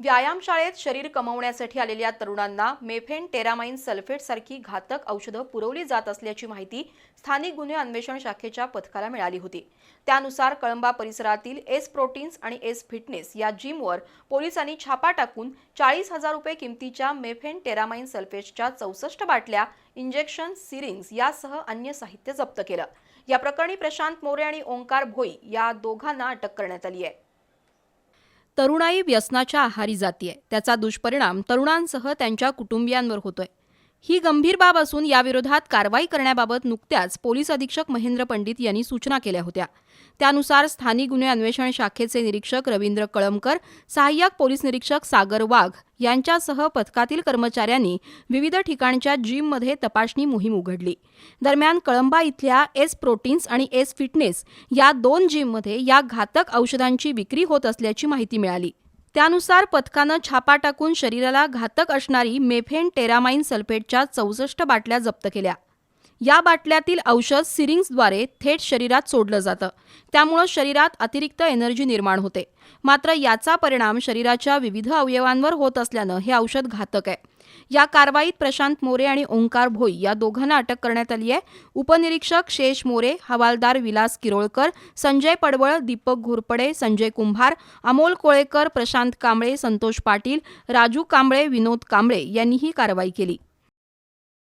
व्यायामशाळेत शरीर कमवण्यासाठी आलेल्या तरुणांना मेफेन टेरामाइन सल्फेट सारखी घातक औषधं पुरवली जात असल्याची माहिती स्थानिक गुन्हे अन्वेषण शाखेच्या पथकाला मिळाली होती. त्यानुसार कळंबा परिसरातील एस प्रोटीन्स आणि एस फिटनेस या जिमवर पोलिसांनी छापा टाकून चाळीस हजार रुपये किमतीच्या मेफेन टेरामाइन सल्फेटच्या चौसष्ट बाटल्या इंजेक्शन सिरिंग्स यासह अन्य साहित्य जप्त केलं. या प्रकरणी प्रशांत मोरे आणि ओंकार भोई या दोघांना अटक करण्यात आली आहे. तरुणाई व्यसनाच्या आहारी जातीये. त्याचा दुष्परिणाम तरुणांसह त्यांच्या कुटुंबियांवर होतोय. ही गंभीर बाब असून याविरोधात कारवाई करण्याबाबत नुकत्याच पोलीस अधीक्षक महेंद्र पंडित यांनी सूचना केल्या होत्या. त्यानुसार स्थानिक गुन्हे अन्वेषण शाखेचे निरीक्षक रवींद्र कळमकर सहाय्यक पोलीस निरीक्षक सागर वाघ यांच्यासह पथकातील कर्मचाऱ्यांनी विविध ठिकाणच्या जिममध्ये तपासणी मोहीम उघडली. दरम्यान कळंबा इथल्या एस प्रोटीन्स आणि एस फिटनेस या दोन जिममध्ये या घातक औषधांची विक्री होत असल्याची माहिती मिळाली. त्यानुसार पथकानं छापा टाकून शरीराला घातक असणारी मेफेन टेरामाइन सल्फेटच्या चौसष्ट बाटल्या जप्त केल्या. या बाटल्यातील औषध सिरिंग्सद्वारे थेट शरीरात सोडलं जातं. त्यामुळं शरीरात अतिरिक्त एनर्जी निर्माण होते. मात्र याचा परिणाम शरीराच्या विविध अवयवांवर होत असल्यानं हे औषध घातक आहे. या कारवाईत प्रशांत मोरे आणि ओंकार भोई या दोघांना अटक करण्यात आली आहे. उपनिरीक्षक शेष मोरे हवालदार विलास किरोळकर संजय पडवळ दीपक घोरपडे संजय कुंभार अमोल कोळेकर प्रशांत कांबळे संतोष पाटील राजू कांबळे विनोद कांबळे यांनी ही कारवाई केली.